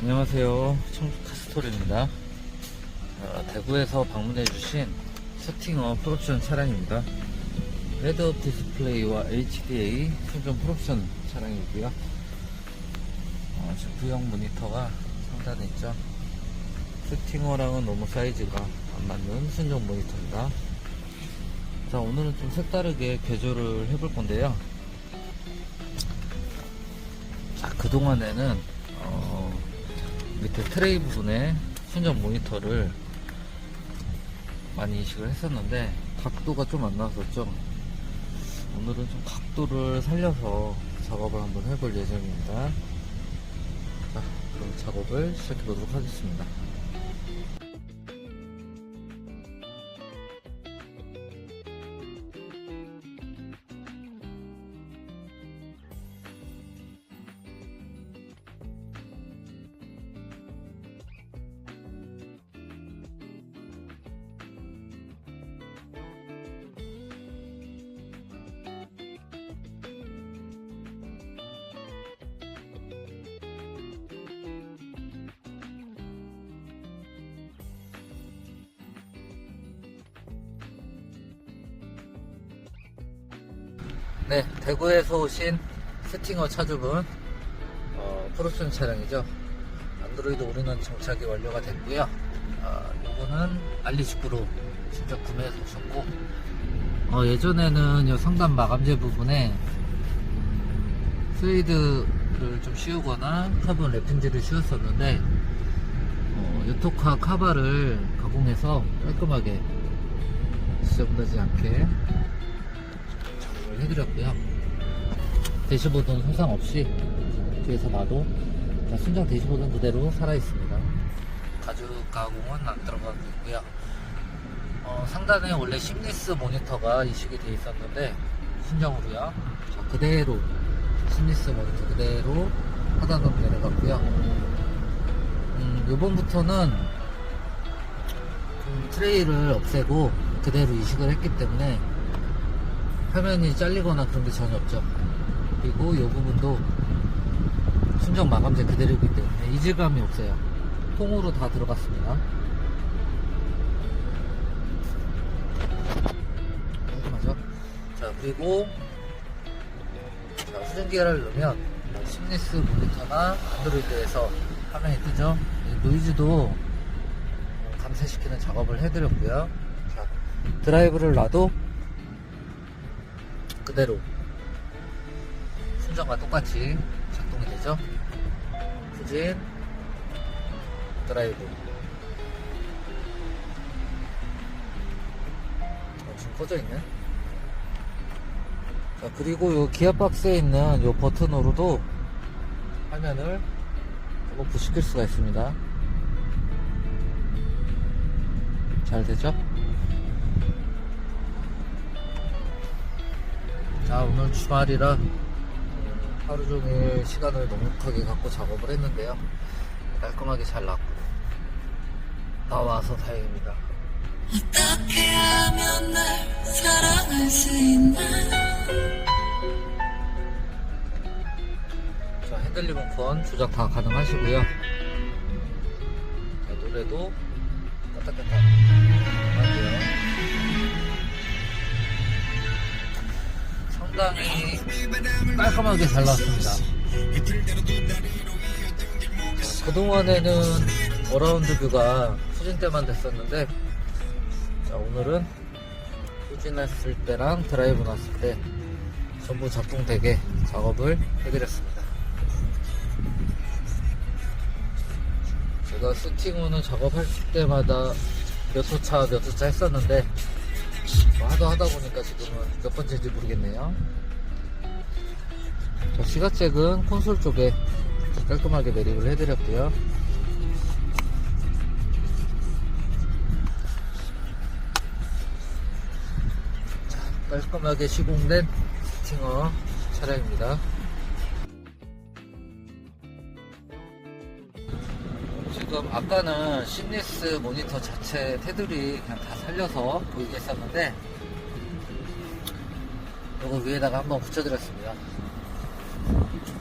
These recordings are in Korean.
안녕하세요. 청주 카스토리입니다. 어, 대구에서 방문해주신 스팅어 프로옵션 차량입니다. 레드업 디스플레이와 HDA 충전 프로옵션 차량이고요. 어, 구형 모니터가 상단에 있죠. 스팅어랑은 너무 사이즈가 안 맞는 순정 모니터입니다. 자, 오늘은 좀 색다르게 개조를 해볼 건데요. 자, 그동안에는, 어, 밑에 트레이 부분에 순정 모니터를 많이 이식을 했었는데, 각도가 좀 안 나왔었죠. 오늘은 좀 각도를 살려서 작업을 한번 해볼 예정입니다. 자, 그럼 작업을 시작해 보도록 하겠습니다. 네, 대구에서 오신 스팅어 차주분 어, 프로슨 차량이죠. 안드로이드 올인원 정착이 완료가 됐고요. 어, 이거는 알리직구로 직접 구매해서 오셨고 어, 예전에는 요 상단 마감재 부분에 스웨이드를 좀 씌우거나 카본 랩핑지를 씌웠었는데 어, 요토카 카바를 가공해서 깔끔하게 지저분하지 않게 작업을 해드렸고요. 대시보드는 손상 없이 뒤에서 봐도 자, 순정 대시보드는 그대로 살아있습니다. 가죽 가공은 안 들어가고 있고요. 어, 상단에 원래 심리스 모니터가 이식이 되어 있었는데 순정으로요. 자, 그대로 심리스 모니터 그대로 하단으로 내려갔고요. 음, 요번부터는 좀 트레이를 없애고 그대로 이식을 했기 때문에 화면이 잘리거나 그런 게 전혀 없죠. 그리고 이 부분도 순정 마감재 그대로이기 때문에 이질감이 없어요. 통으로 다 들어갔습니다. 깔끔하죠? 자, 그리고 자, 후전기를 넣으면 심리스 모니터나 안드로이드에서 화면이 뜨죠? 이 노이즈도 감쇄시키는 작업을 해드렸고요. 자, 드라이브를 놔도 그대로 순정과 똑같이 작동이 되죠. 후진 드라이브 어, 지금 꺼져 있네. 자 그리고 요 기어 박스에 있는 요 버튼으로도 화면을 조금 부시킬 수가 있습니다. 잘 되죠? 자 오늘 주말이라 하루 종일 시간을 넉넉하게 갖고 작업을 했는데요. 깔끔하게 잘 났고 나와서 다행입니다. 어떻게 하면 날 사랑할 수 있나? 자 핸들 리모컨 조작 다 가능하시고요. 자 노래도 까딱까딱. 하고요 상당히 깔끔하게 잘 나왔습니다. 자, 그동안에는 어라운드 뷰가 후진 때만 됐었는데 자 오늘은 후진했을 때랑 드라이브 났을 때 전부 작동되게 작업을 해드렸습니다. 제가 스팅우는 작업할 때마다 몇 호차 몇 호차 했었는데 뭐 하다 하다 보니까 지금은 몇 번째인지 모르겠네요. 자, 시가잭은 콘솔 쪽에 깔끔하게 매립을 해드렸고요. 자, 깔끔하게 시공된 스팅어 차량입니다 지금 아까는 심리스 모니터 자체 테두리 그냥 다 살려서 보이게 했었는데 이거 위에다가 한번 붙여드렸습니다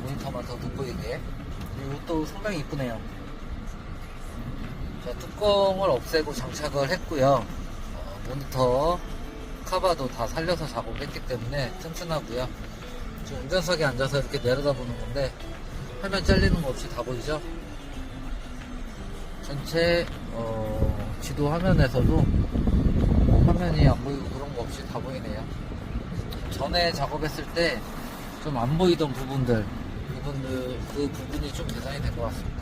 모니터만 더 돋보이게 이것도 상당히 이쁘네요 자, 뚜껑을 없애고 장착을 했고요. 어, 모니터 카바도 다 살려서 작업했기 때문에 튼튼하고요. 지금 운전석에 앉아서 이렇게 내려다보는 건데 화면 잘리는 거 없이 다 보이죠? 전체 어, 지도 화면에서도 화면이 안 보이고 그런 거 없이 다 보이네요. 전에 작업했을 때 좀 안 보이던 부분들, 부분들 그 부분이 좀 개선이 된 것 같습니다.